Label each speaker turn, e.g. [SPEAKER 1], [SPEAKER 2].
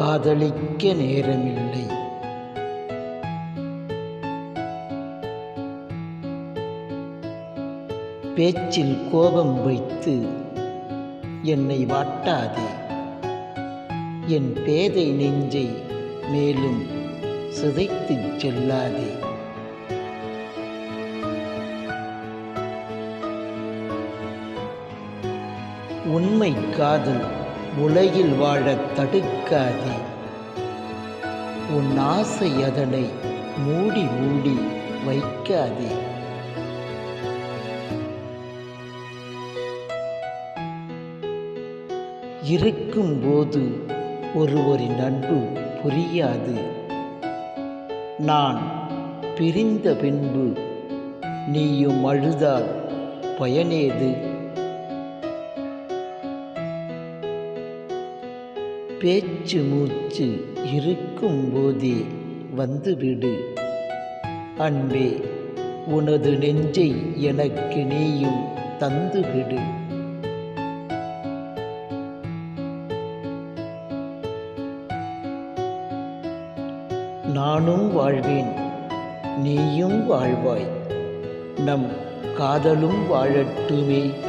[SPEAKER 1] காதலிக்க நேரமில்லை. பேச்சில் கோபம் வைத்து என்னை வாட்டாதே. என் பேதை நெஞ்சை மேலும் சிதைத்துச் செல்லாதே. உண்மை காதல் உலகில் வாழத் தடுக்காதே. உன் ஆசை அதனை மூடி மூடி வைக்காதே. இருக்கும்போது ஒருவரின் அன்பு புரியாது. நான் பிரிந்த பின்பு நீயும் அழுதால் பயனேது? பேச்சு மூச்சு இருக்கும் போதே வந்துவிடு. அன்பே உனது நெஞ்சை எனக்கு நீயும் தந்துவிடு. நானும் வாழ்வேன் நீயும் வாழ்வாய். நம் காதலும் வாழட்டுமே.